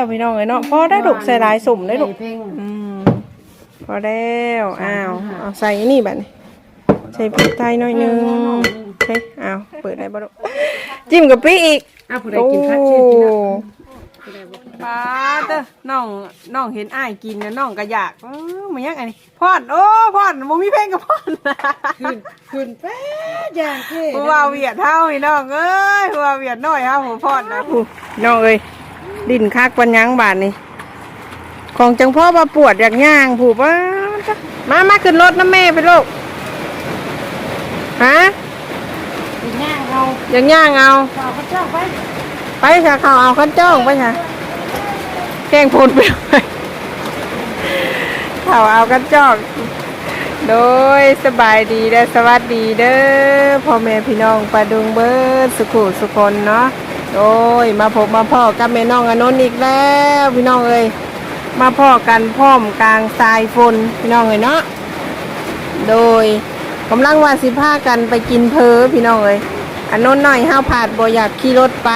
วพี่น้องเอ้ยเนาะพอได้ลูกใส่หลายสุ่มได้ลูก เพ่งอืมพอแล้วอ้าวเอาใส่นี่บัดนี้ใส่พริกไทยหน่อยหนึงเฮ้ยอ้าวเปิดได้บ่ลูกจิ้มกับพริกอีกอ้าวผู้ใดกินผักชีกินอะป้าเด้อน้องน้องเห็นอ้ายกินนะน้องก็อยากเออมันยังไงนี่พอดโอ้พอดบ่มีเพลงกับพอดขึ้นขึ้นแป๊ดอย่างเท่ผู้ว่าเวียดเท่าพี่น้องเอ้ยผู้ว่าเวียดน้อยเฮาผู้พอดนะผู้น้องเอ้ย ดินคักปัญญังบาดนี่ของจังพ่อมาปวดอยากย่างผู้ป้าจ้ะมามาขึ้นรถนะแม่ไปลูกฮะกินย่างเราอยากย่างเอาฝากพระเจ้าไปไปค่ะเขาเอาขั้นจ้องไปค่ะแกล้งพูดไปเลยเขาเอาขั้นจ้องโดยสบายดีและสวัสดีเด้อพ่อแม่พี่น้องปลาดุงเบิร์ดสุขุสุคนเนาะ โดยมาพบมาพ่อกับแม่น้องอนนท์อีกแล้วพี่น้องเอ้ยมาพ่อกันพร้อมกลางทรายฝนพี่น้องเอ้ยเนาะโดยกำลังว่าสิพากันไปกินเพอพี่น้องเอ้ยอนนท์น้อยห้าวผาดบ่อยากขี่รถไป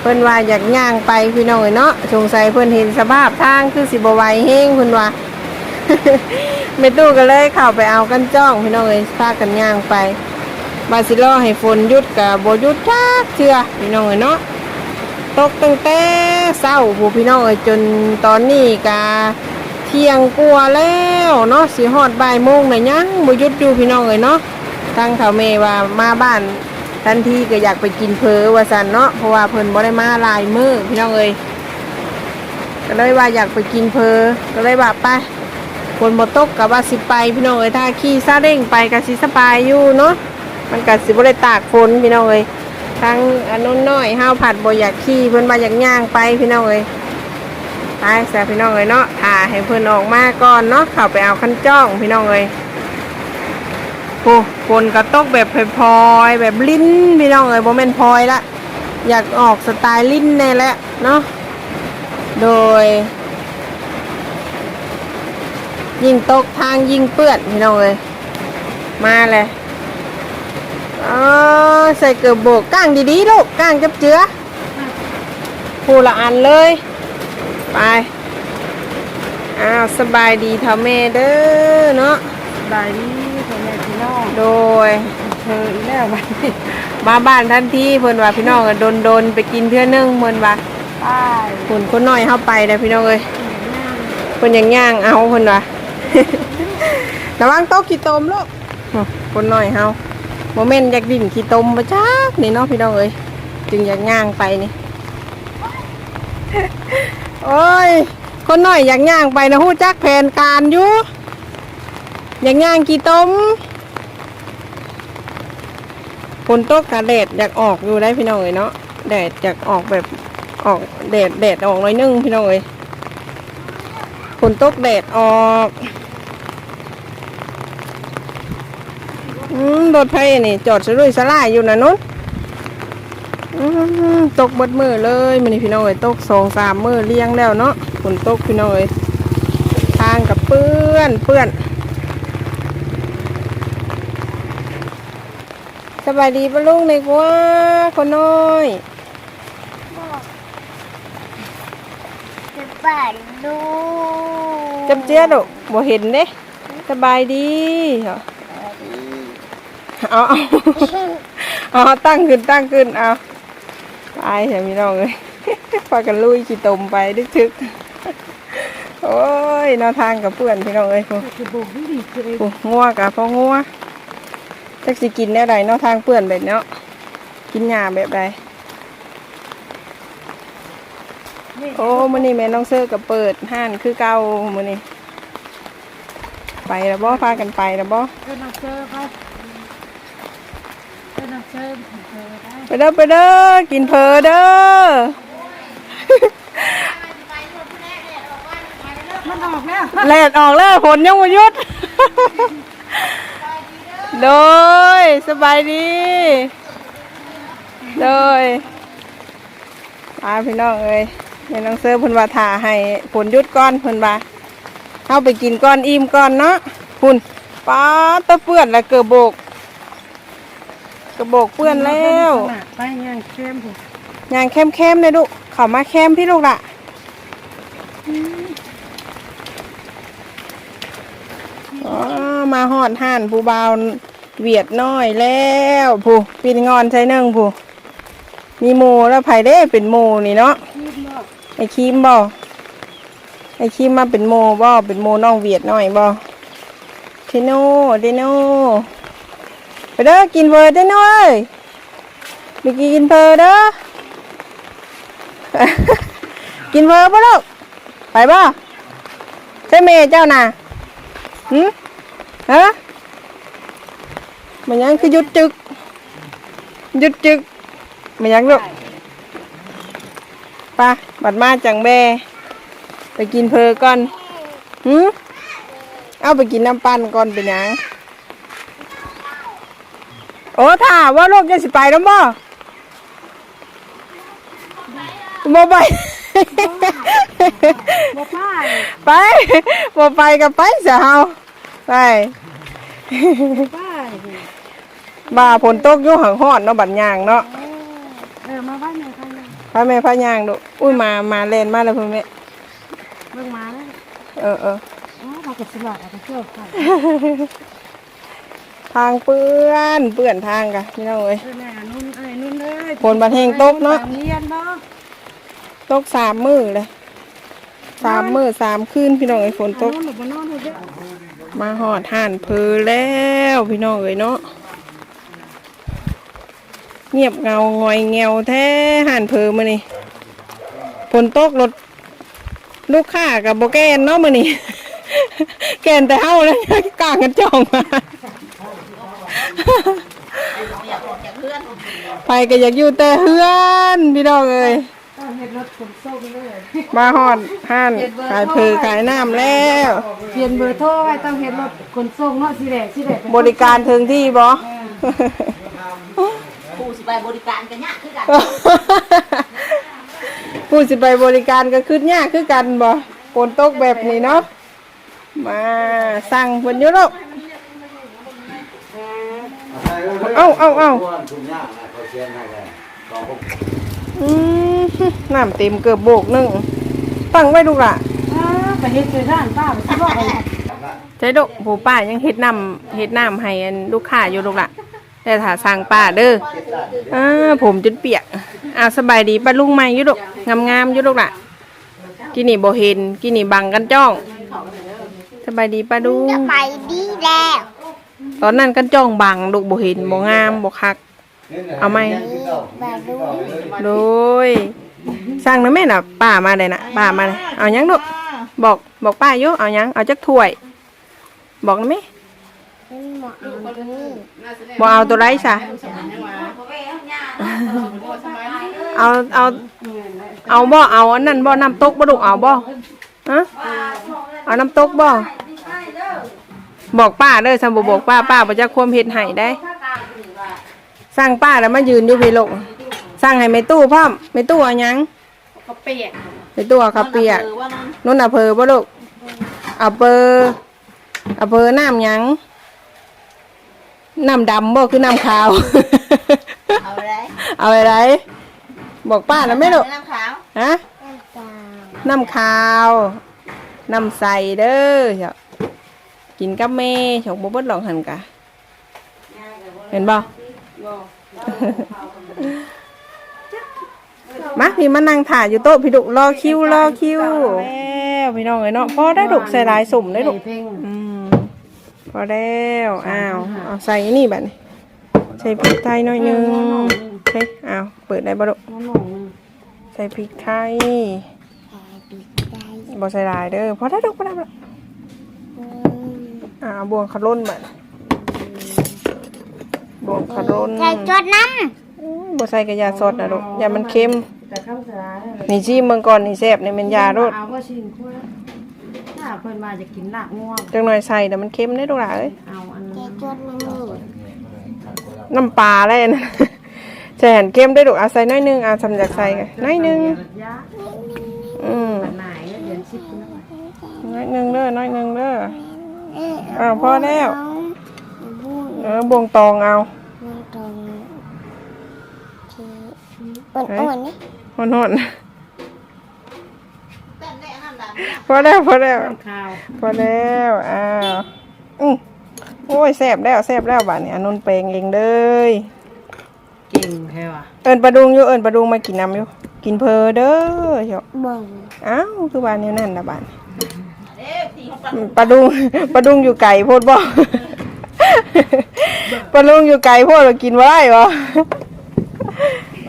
เพิ่นว่าอยากย่างไปพี่น้องเอ้ยเนาะสงสัยเพิ่นเห็นสภาพทางคือสิบ่ไหวเฮงเพิ่นว่าแม่ตู้ก็เลยเข้าไปเอากันจ้องพี่น้องเอ้ยพากันย่างไป บาสิรอให้ฝนหยุดกับบ่หยุดจักเทื่อพี่น้องเอ้ยเนาะตกตั้งแต่เช้าผู้พี่น้องเอ้ยจนตอนนี้กะเที่ยงกว่าแล้วเนาะสิฮอดบ่ายโมงน่ะยังบ่หยุดอยู่พี่น้องเอ้ยเนาะทางเขาแม่ว่ามาบ้านทันทีก็อยากไปกินเพอว่าซั่นเนาะเพราะว่าเพิ่นบ่ได้มาลายมือพี่น้องเอ้ยก็เลยว่าอยากไปกินเพอก็เลยว่าไปฝนบ่ตกกับว่าสิไปพี่น้องเอ้ยถ้าขี่ซาเร่งไปกับสิสบายอยู่เนาะ มันก็สิบ่ได้ตากฝนพี่น้องเอ้ยทั้งอันนู้นน้อยห้าวผัดบ่อยากขี่เพิ่นว่าอยากย่างไปพี่น้องเอ้ยไปแซ่พี่น้องเอ้ยเนาะถ่าให้เพิ่นออกมาก่อนเนาะเข้าไปเอาคันจ้องพี่น้องเอ้ยโอ้ฝนก็ตกแบบพลอยแบบลิ้นพี่น้องเอ้ยบ่แม่นพลอยละอยากออกสไตล์ลิ้นแน่แหละเนาะโดย ยิ่งตกทางยิ่งเปื้อนพี่น้องเลยมาเลย อ๋อใส่เกือบโบกก้างดีๆลูกก้างจับเจือผู้ละอันเลย ไปอ้าวสบายดีเท่าแม่เด้อเนาะบายดีพ่อแม่พี่น้องโดยเธออีกแล้วบัดนี้มาบ้านทันทีเพิ่นว่าพี่น้องโดนโดนๆไปกินเพื่อนึงเพิ่นว่าไปหุ่นคนน้อยเข้าไปเลยพี่น้องเอ้ยเพิ่นยังย่างเอาเพิ่นว่า ระวังโต๊ะขี้ตมลูกโอ้คนน้อยเฮา โมเมนต์อยากดิ่นขี้ตมมาจักนี่เนาะพี่น้องเอ้ยจึงอยากย่างไปนี่ โอ้ย คนน้อยอยากย่างไปนะฮู้จักแผนการอยู่อยากย่างขี้ตมฝนตกกะแดดอยากออกอยู่ได้พี่น้องเอ้ยเนาะแดดอยากออกแบบออกแดดแดดออกหน่อยนึงพี่น้องเอ้ยฝนตกแดดออก อืมรถไฟนี่ จอดสลุยสลายอยู่นะนุ้นอืมตกเบดมือเลยมันนี่พี่น้องเอ้ยตกสองสามมือเลี้ยงแล้วเนาะฝนตกพี่น้องเอ้ยทางกับเปื้อนเปื้อนสบายดีปะลุงในกว่าคนน้อยจะบ้านดูจำเจี๊ยดอกบ่เห็นเด้สบายดีเหรอ เอาเอาเอาตั้งขึ้นตั้งขึ้นเอาตายเห็นพี่น้องเลยพากันลุยขี่ตมไปดึกทึกโอ้ยแนวทางกับเพื่อนพี่น้องเอ้ยพวกคือโบกดีดีคือพวกงัวกับพ่องัวจักสิกินได้ไรแนวทางเพื่อนแบบเนาะกินหญ้าแบบใดโอ้มื้อนี้แม่น้องเซอร์กับเปิดห้านคือเก่ามื้อนี้ไปแล้วบ่พากันไปแล้วบ่เพื่อนน้องเจอไปเพื่อนน้องเจอเธอ ได้ไปเด้อไปเด้อกินเพอเด้อมันออกแล้วแลดออกแล้วผลยังมายุดโดยสบายดีโดยอาพี่น้องเอ้ยแม่น้องเซอร์เพิ่นว่าถ่าให้ผลหยุดก่อนเพิ่นว่าเข้าไปกินก้อนอิ่มก่อนเนาะคุณป้าตะเปื้อนแล้วเกือบโบก กระโบกเปื้อนแล้วไปย่างเข้มผมยางเข้มๆเลยลูกเขามาเข้มพี่ลูกละอ๋อมาหอดห่านผู้บาวเวียดน้อยแล้วผู้ปีนงอนใช้เนื่งผู้มีโมแล้วไผเด้เป็นโมนี่เนาะรีบบอไอคิมบ่ไอคิมมาเป็นโมบ่เป็นโมน้องเวียดน้อยบ่เทโนเดโนไป เด้อกินเพอเดโนเอ้ยไปกินเพอเด้อ กินเพอบ่ลูกไปบ่ใช่เมย์เจ้าน่ะหืมฮะมันยังคือหยุดจึกหยุดจึกมันยังลูกไป่ะบัดมาจังแบไปกินเพอก่อนหืมเอาไปกินน้ำปั้นก่อนเป็นยัง อ้ถ้าว่าโลกจะสิไปแล้วบ่บ่ไปบอกป้าไปบ่ไปกับไปเสียเฮาไปป้าบ่าฝนตกอยู่หังฮ้อนเนาะบัดยางเนาะเออมาบ้านแม่ใครเลยพระแม่พระยางดูอุ้ยมามาเล่นมาแล้วเพิ่นแม่เบิ่งมาแล้วเออเอออ๋อเขาก็สลัดเอาไปเที่ยวกัน ทางเปื้อนเปื้อนทางกะพี่น้องเอ้ยเออแม่นุ่นเอ้ยนุ่นเลยฝนบัดแห้งตกเนาะเรียนเนาะตกสามมือเลยสามมือสามคืนพี่น้องเอ้ยฝนตกนอนหรือบ่นอนเถอะเด้อมาหอดห่านเพอแล้วพี่น้องเอ้ยเนาะเงียบเงางอยเงวแท้ห่านเพอมานี่ฝนตกรถลูกค้ากับโบแกนเนาะมานี่ แกนแต่เฮาแล้วกลางกันจองมา ไปก็อยากอยู่แต่เฮือนพี่น้องเอ้ยต้องเห็นรถขนส่งเลยมาหอดห่านขายเพอขายน้ำแล้วเปลี่ยนเบอร์โทรไว้ต้องเห็นรถขนส่งเนาะสิแดกสิแดกเป็นบริการถึงที่บ่ผู้สิไปบริการกันยากคือกันผู้สิไปบริการก็คือยากคือกันบ่ฝนตกแบบนี้เนาะมาสั่งเพิ่นอยู่ลูก เอ้าเอ้าเอ้าทุกอย่างนะเขาเชียนให้เลยสองพวกอืมน้ำเต็มเกือบโบกหนึงตั้งไว้ลูกล่ะอ่าไปเฮ็ดเจอร้านป้าไปสิบอกเอาใช่ลูกผู้ป้ายังเฮ็ดน้ำเฮ็ดน้ำให้อันลูกค้าอยู่ลูกล่ะแต่ถ้าสั่งป้าเด้ออ่าผมจนเปียกอ่าสบายดีป้าลุงใหม่อยู่ลูกงามๆอยู่ลูกล่ะกินนี่บ่เห็นกินนี่บังกันจ้อง สบายดีป้าลุงจะไปดีแล้ว ตอนนั้นกันจ้องบังลูกบ่เห็นบ่งามบ่คัก เอาไหมมาดูโดยสร้างนะแม่น่ะป้ามาเลยนะป้ามาเลยเอาหยังลูกบอกบอกป้าอยู่เอาหยังเอาจักถ้วย บอกนะแม่มันเหมาะกับนี่บ่เอาตัวไรซะเอาเอาเอาบ่เอาอันนั้นบ่น้ำตกบ่ลูกเอาบ่ฮะเอาน้ำตกบ่ บอกป้าเด้อซัมบ่บอกป้าป้าบ่จักความเฮ็ดให้ได้ สร้างป้าแล้วมายืนอยู่พี่ลูกสร้างให้แม่ตู้พร้อมแม่ตู้เอาหยังเขาเปียกแม่ตู้เอาข้าวเปียกออว่านั่นนุ่นเอาเพอบ่ลูกเอาเปอเอาเพอน้ำหยังน้ำดำบ่คือน้ำขาว เอาอะไรเอาอะไร บอกป้าแล้วไหม่ลูกน้ำขาวฮะน้ำตาลน้ำขาว น้ำใสเด้อเจ้า กินกับแม่ชกบ่เบิดหลองหันกะเห็นบ่มาพี่มานั่งถ่ายอยู่โต๊ะพี่ดุรอคิวรอคิวแล้วพี่น้องเอ้ยเนาะพอได้ดุใส่ลายสุ่มได้ดุเพ่งอืมพอแล้วอ้าวเอาใส่นี่บัดนี้ใส่พริกไทยหน่อยหนึงใส่อ้าวเปิดได้บ่ดุน้องหนองนึงใส่พริกไทยแผ่ดีใจบ่ใส่ลายเด้อพอได้ดุพอได้ดุอืม อ่าบวงขลุ่นบัดบวงขลุ่นใส่จดน้อืมบ่ใส่กระยาสดนะลูกอย่ามันเค็มแต่ข้าวสารนี่ชิมเบิ่งก่อนนี่แซ่บนี่เป็นยาโรดเอาก็ชิมคั่วถ้าเพิ่นมาจะกินลาบง่วงจังหน่อยใส่แต่มันเค็มได้ลูกหล่ะเอ้ยเอาอันำนั้ใส่นจดน้ำนี่น้ำปลาอะไรนะใส่หันเค็มได้ลูกเอาใส่น้อยหนึงเอาสำจากใส่กันน้อยหนึงยาอืมปันไหนเดือนสิบนะน้อยหนึงเด้อน้อยหนึงเด้อเอ๊ะอ้าวพอแล้ว บุ้งเออบวงตองเอามันตรงที่อ่อนๆนี่หอนหอนแป้นได้อันนั้นล่ะพอแล้วพอแล้ว ข้าวพอแล้วอ้าวอือโอ้ยแซ่บแล้วแซ่บแล้วบาดนี้อนนท์เปลงเองเด้ยเก่งแท้ว่ะเอิญปลาดุงอยู่เอิญปลาดุงมากินน้ำอยู่ กินเพอเด้อเชียวบ่งอ้าวคือบ้านนี้นั่นนะบ้านเอ๊ะทีของ ปลาปลาดุงปลาดุงอยู่ไก่โพดบ่ปลาดุงอยู่ไก่โพดเรากินบ่ได้บ่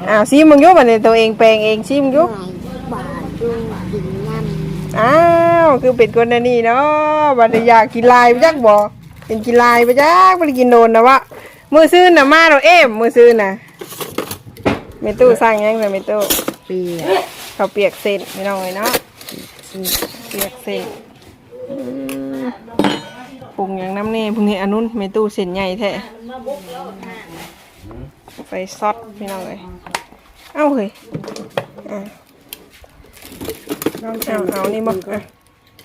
อ้าวซีมึงอยุบัดนี้ตัวเองแปลงเองซีมึงอยุไหนบาดดุงกินน้ำอ้าวคือเป็นคนอันนี้เนาะบัดนี้อยากกินลายไปจักบ่เป็นกินลายไปจักบ่ได้กินโดนนะวะมื้อซื้อน่ะมาเราเอ็มมื้อซื้อน่ะเมตู้สร้างหยังเลยเมตู้ปีข้าวเปียกเส้นพี่น้องเลยเนาะเปียกเส้นอืม ปรุงอย่างน้ำนี่พรุ่งนี้อันนู้นเมตู้เส้นใหญ่แท้ใส่ซอสพี่น้องเลยเอ้าเฮ้ยอะลองเอาเอานี่บอกอะ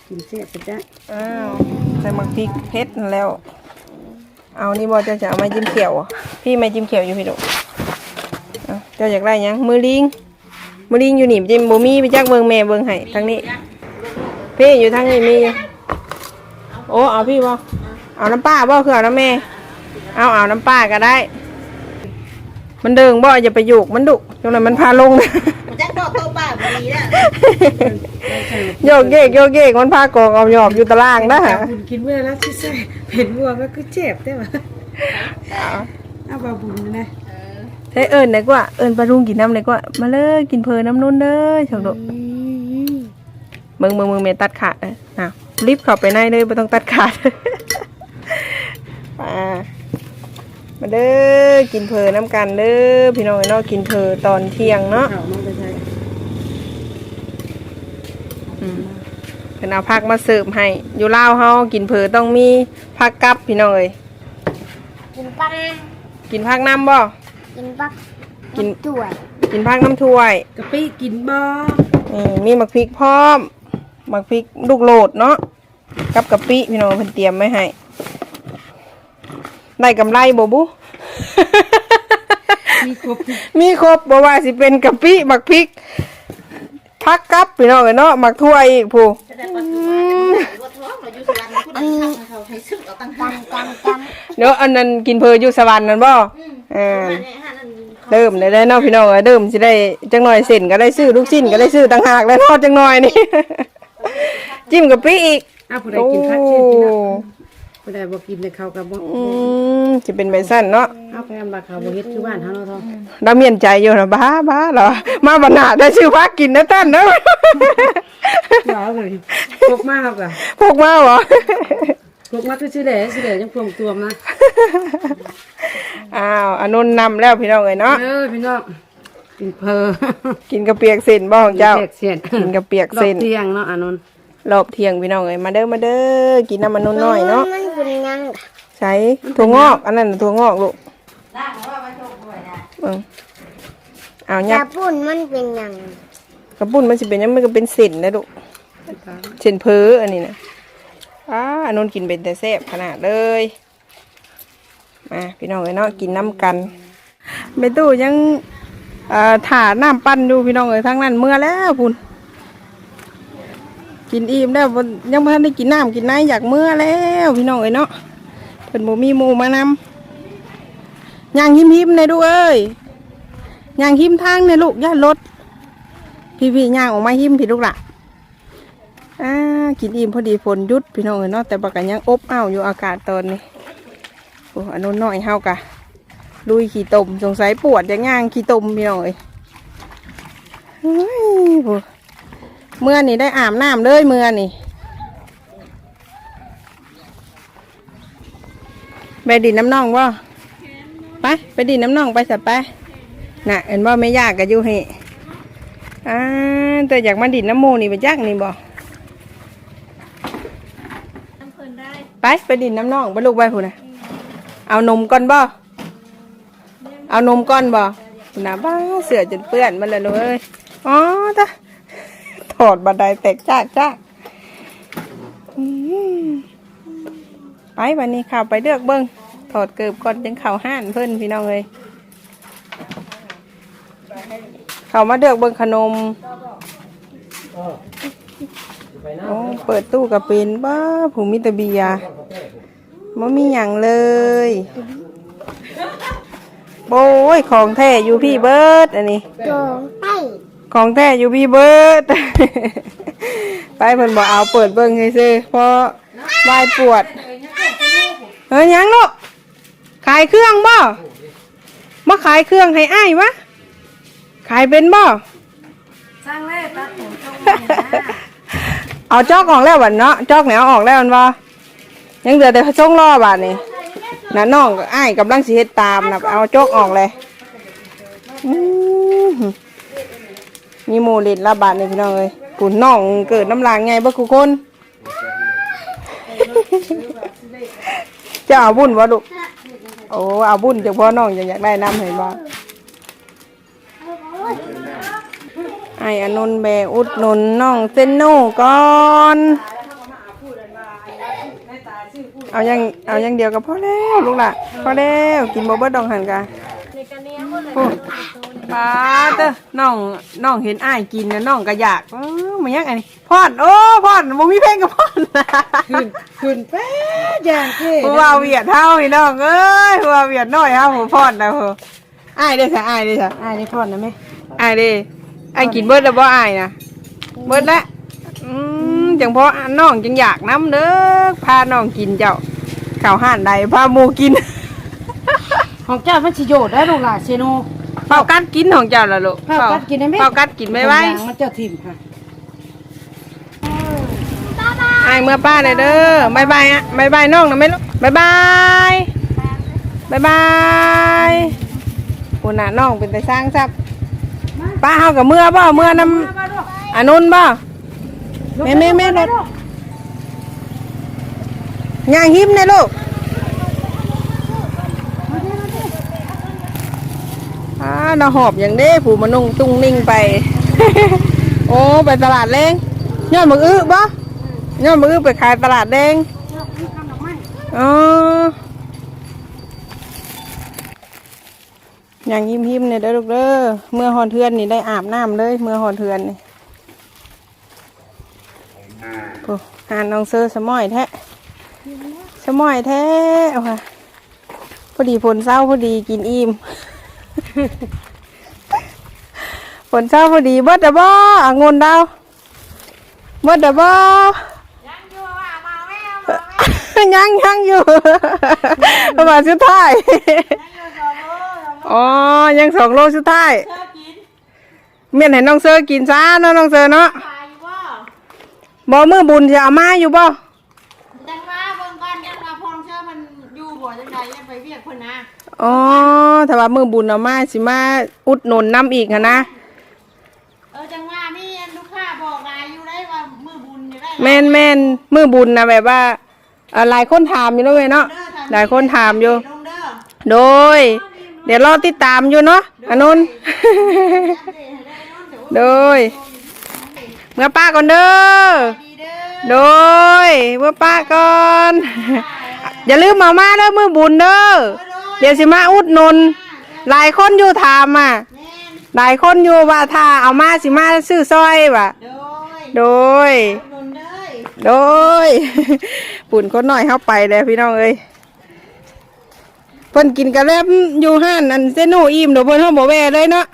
กินเสียบไปจ้ะอ้าวใส่หมักพริกเผ็ดนั่นแล้ว เอานี่บอกจะจะเอาไม้จิ้มเขียวอะพี่ไม้จิ้มเขียวอยู่พี่ดุอะเจ้าอยากได้หยังมือลิงมือลิงอยู่หนีบจิ้มบ่มีไปจักเบิงแม่เบิงให้ทางนี้พี่อยู่ทางนี้มีอยู่ โอ้เอาพี่บ่เอาน้ำป้าบ่คือเอาน้ำแม่ เอาเอาน้ำป้าก็ได้ มันเดิงบ่อย่าไปโยกมันดุจนนั้นมันพาลงมันจักดอกโตป้าบ่ดีแล้วโยกเยกโยกเยกมันพากองเอาหยอบอยู่ตารางนะฮะบุญกินเมื่อแล้วที่ใส่เผ็ดบัวก็คือเจ็บได้ป่ะเอาบาบุญนะใช้เอิญไหนกว่าเอิญปลารุงกินน้ำไหนกว่ามาเลยกินเพลินน้ำนุ่นเด้อชงดุมึงมึงมึงเมตัดขาดเลยอะ รีบเข้าไปในเลยไม่ต้องตัดขาดมามาเด้อกินเพลินน้ำกันเด้อพี่น้องไอ้เนาะกินเพลินตอนเที่ยงเนาะข้าวน้องไปใช้อืมเพิ่นเอาผักมาเสิร์ฟให้ อยู่ลาวเฮากินเผลอต้องมีผักกับพี่น้องเอ้ยกินปังกินผักน้ำบ่กินปักกินถ้วย กินผักน้ำถ้วยกะปิกินบ่นี่มีหมักพริกพร้อมห มักพริกลูกโหลดเนาะกับกะปิพี่น้องเพิ่นเตรียมไว้ให้ได้กำไรบ่บุมีครบมีครบบ่ว่าสิเป็นกะปิหมักพริกผักกับพี่น้องเอ้ยเนาะหมักถ้วยอีกผู้จะได้ปลาตัวว่าท้องเราอยู่สวรรค์คุณได้ทำให้เขาให้ซื้อเอาตั้งหากจำจำเดี๋ยวอันนั้นกินเพลอยู่สวรรค์นั่นบ่อ่ามาเนี่ยฮะนั่นเริ่มเลยได้เนาะพี่น้องเอ้ยเริ่มสิได้จังหน่อยเส้นก็ได้ซื้อลูกชิ้นก็ได้ซื้อต่างหากแล้วเนาะจังหน่อยนี่ จิ้มกับปีอีกเอาผู้ใดกินผักชีกินเนาะผู้ใดบ่กินแต่เขาก็บ่อืมจะเป็นใบสั้นเนาะเอาไปทำบาเขาบ่เฮ็ดคือบ้านเฮาเนาะทองดาเมียนใจอยู่นะบ้าบ้าเหรอมาบรรณาได้ชื่อพักกินนะท่านเนาะว้าวเลยพกมาครับอะพวกมาเหรอพกมาคือสิแหล่สิแหล่ยังพวงตัวมาอ้าวอนุนนำแล้วพี่น้องเอ้ยเนาะเออพี่น้อง กินเพอกินกระเปียกเส้นบ่ของเจ้าเปียกเสียนกินกระเปียกเส้นดอเที่ยงเนาะอานนท์รอบเที่ยงพี่น้องเอ้ยมาเด้อมาเด้อกินน้ำมันนุ่นน้อยเนาะมันเป็นยังใช้ถั่วงอก อันนั้นน่ะถั่วงอกลูกล่างว่ามาโชคด้วยนะเบิ่งเอากยัระบปุ่นมันเป็นยังกระปุ้นมันสิเป็นหยังมันก็เป็นเส้นนะลูกเส้นเพออันนี้นะอ้าอันนู้นกินเป็นแต่แซ่บขนาดเลยมาพี่น้องเอ้ยเนาะกินน้ำกันเมตู้ยังเอ่อ ถ่าน้ำปั้นอยู่พี่น้องเอ้ยทั้งนั้นเมื่อแล้วพุ่นกินอิ่มแล้วบ่ยังไม่ทันได้กินน้ำกินน้ำอยากเมื่อแล้วพี่น้องเอ้ยเนาะเพิ่นบ่มีหมูมานำย่างหิมหิมเลยลูเอ้ยย่างหิมทางเนี่ยลูกย่ารถพี่พี่ย่างออกมาหิมพี่ลูกละอ่ากินอิ่มพอดีฝนยุดพี่น้องเอ้ยเนาะแต่บักกันยังอบอ้าวอยู่อากาศตอนนี้โอ้อันนู้นน้อยเฮากะ ลุยขี่ตมสงสัยปวดจะย่างขี่ตมพี่น้องเอ้ยเฮ้ยโอ้เมื่อนี่ได้อาบน้ำเลยเมื่อนี่ไปดินน้ำน่องบ่ไปไปดินน้ำน่องไปสับไปน่ะเห็นว่าไม่ยากกะอยู่ให้อ่าแต่อยากมาดิดน้ำโมนี่ไปจักนี่บ่ไปไปดิดน้ำน้องไปลูกไปพูนะเอานมก่อนบ่ เอานมก่อนบ่พูนะบ้าเสือจนเปื้อนมันเลยเลยอ๋อตาถอดบันไดแตกจากจากอืมไปวันนี้ข่าวไปเลือกเบิ้งถอดเกือบก่อนจังเข่าห้านเพิ่นพี่น้องเลยเขามาเดือกเบิ่งขนมโอ้เปิดตู้กับเป็นบ้าผูมิตรเบียร์มันมีอย่างเลย โอ้ยของแท้อยู่พี่เบิร์ดอันนี้ โดงไปของแท้อยู่พี่เบิร์ด ไปเพิ่นบอกเอาเปิดเบิ่งให้ซื้อเพราะวายปวด เฮ้ยยังลูกขายเครื่องบ่มาขายเครื่องให้อ้ายวะ ขายเป็นบ่ สร้างแร่ตัดผมตรงนี้นะเอาจอกออกแล้วบัดเนาะจอกแนวออกแล้วมันบ่ยังเหลือแต่ช่องรอบาดนี่ น่ะน้องกับอ้ายกำลังสิเฮ็ดตามนะเอาโจกออกเลยมีหมูเล็ดละบาทนี่พี่น้องเอ้ยปุ่นน้องเกิดน้ำลางไงบ่คุคนจะเอาบุญวะลูกโอ้เอาบุญจากพ่อน้องอยากได้น้ำเห็นบ่ไอ้อนนแบอุดหนุนน้องเซนโน่ก่อน เอายังเอายังเดียวก็พอแล้วลูกล่ะพอแล้วกินบ่เบิดดองหันกะโอ้ปลาเด้อน้องน้องเห็นอ้ายกินนะน้องก็อยากเออมันยังไงนี่พอดโอ้พอดบ่มีเพลงกับพอดขึ้นขึ้นแป๊ดอย่างเท่ผู้ว่าเวียดเฮาพี่น้องเอ้ยผู้ว่าเวียดน้อยเฮาผู้พอดนะผู้อ้ายเด้อซะอ้ายเด้อซะอ่านี่พอดนะแม่อ้ายเด้อ้ายกินเบิดแล้วบ่อ้ายนะเบิดแล้วอืม จังเพราะน้องจังอยากน้ำเด้อพาน้องกินเจ้าข้าวห่านใดพาหมูกิน ของเจ้ามันสิโยดได้ลูกหล่ะเซโนเฝ้ากัดกินของเจ้าละลูกเฝ้ากัดกินได้ไหมเฝ้ากัดกินไม่ไหวยางมันเจ้าถิ่มค่ะไอ้ายเมื่อป้าเลยเด้อบายบายอะบายบายน้องนะไม่ลูกบายบายบายบายคุณน่ะน้องเป็นแต่สร้างทรัพย์ป้าเฮากับเมื่อบ่เมื่อนำอานุนบ่ แม่แม่แม่รถย่างหิมเนี่ยลูกอ่าเราหอบอย่างเด้ผู้มานุ่งตุ้งนิ่งไป โอ้ไปตลาดเล้งย้อนมืออื้อบ่ย้อนมืออื้อไปขายตลาดแดงอ๋อย่างยิ้มหิมเนี่ยเด้อลูกเด้อเมื่อหอนเทือนนี่ได้อาบน้ำเลย เมื่อหอนเทือนนี่โอ้ หานน้องเซอร์สมอยแท้สมอยแท้เอาค่ะพอดีฝนเศร้าพอดีกินอิ่มฝนเช้าพอดีเบิดเดบ่องุ่นดาวเบิดเดบ่ยังยังอยู่ประมาณสุดท้ายอ๋อ ยังสองโลสุดท้ายเมียนให้น้องเซอร์กินซะเนาะน้องเซอร์เนาะ บ่มือบุญจะเอามาอยู่บ่จังว่าเบิ่งก่อนยังว่าพองเชื่อมันอยู่บ่จังใดยังไปเวียกเพิ่นนะอ๋อถ้าว่ามือบุญเอามาสิมาอุดหนุนน้ำอีกหั้นนะเออจังว่ามีอันลูกค้าบอกหลายอยู่ได้ว่ามือบุญอยู่ได้แม่นแม่นมือบุญนะแบบว่าเอ่อหลายคนถามอยู่เนาะเว้ยเนาะหลายคนถามอยู่ ลงเด้อโดย เดี๋ยวรอติดตามอยู่เนาะอานนท์โดย เมื่อป้าก่อนเด้อดีเด้อโดยเมื่อป้าก่อน อย่าลืมมามาเด้อมือบุญเด้อเดี๋ยวสิมาอุดหนุนหลายคนอยู่ถามอะแม่นหลายคนอยู่ว่าถ้าเอามาสิมาซื้อซอยว่ะโดยโดยบุญเด้อโดยปุ่นคนหน่อยเข้าไปเลยพี่น้องเอ้ยเพิ่นกินกระแลบอยู่ห้านอันเซโนอิ่มเดี๋ยวเพิ่นห้องบ่แวเลยเนาะ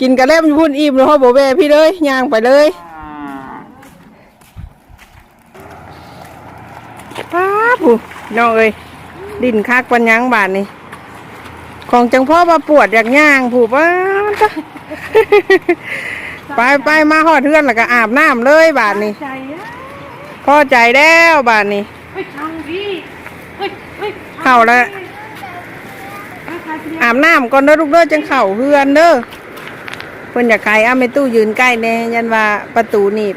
กินกระแลบอยู่พุ่นอิ่มเดี๋ยวห้องบ่แวพี่เลยย่างไปเลยป้าผู้น้องเอ้ยดินคักปันยังบาทนี่ของจังพ่อมาปวดอยากย่างผู้ป้าไปไปมาหอดเทือนแล้วก็อาบน้ำเลยบาทนี่พอใจแล้วบาทนี่เข้าแล้วอาบน้ำก่อนเด้อลูกเด้อจังเข่าเฮือนเด้อ เพิ่นอยากขายอ้าไม่ตู้ยืนใกล้แน่ยันว่าประตูหนีบ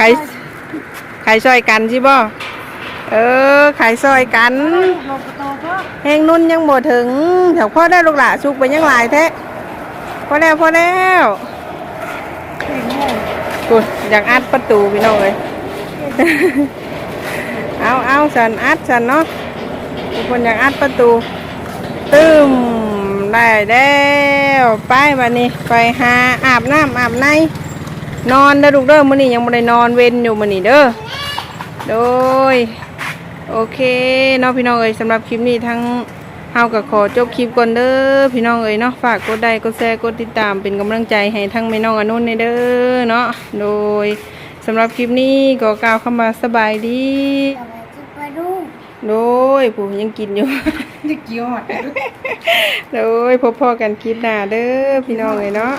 ขายขายซอยกันใช่บ่เออขายซอยกันลงประตูก็แหงนุ่นยังบ่ถึงแถวพ่อได้ลูกหล่ะสุกไปยังหลายแท้พอแล้วพอแล้วกุดอยากอัดประตูพี่น้องเลยเอาเอาสันอัดสันเนาะทุกคนอยากอัดประตูตึมำ ได้แล้วไปบัดนี้ไปหาอาบน้ำอาบในนอนเด้อลูกเด้อมื้อนี้ยังบ่ได้นอนเว้นอยู่มื้อนี้เด้อโดยโอเคเนาะพี่น้องเอ้ยสำหรับคลิปนี้ทั้งเฮาก็ขอจบคลิปก่อนเด้อพี่น้องเอ้ยเนาะฝากกดไลค์กดแชร์กดติดตามเป็นกำลังใจให้ทั้งแม่น้องอนุนในเด้อเนาะโดยสำหรับคลิปนี้ก็กล่าวคำว่าสบายดีสบายดู โดยผู้ยังกินอยู่ จะเกี่ยวหอด โดยพบพ่อกันคลิปหน้าเด้อพี่น้องเอ้ยเนาะ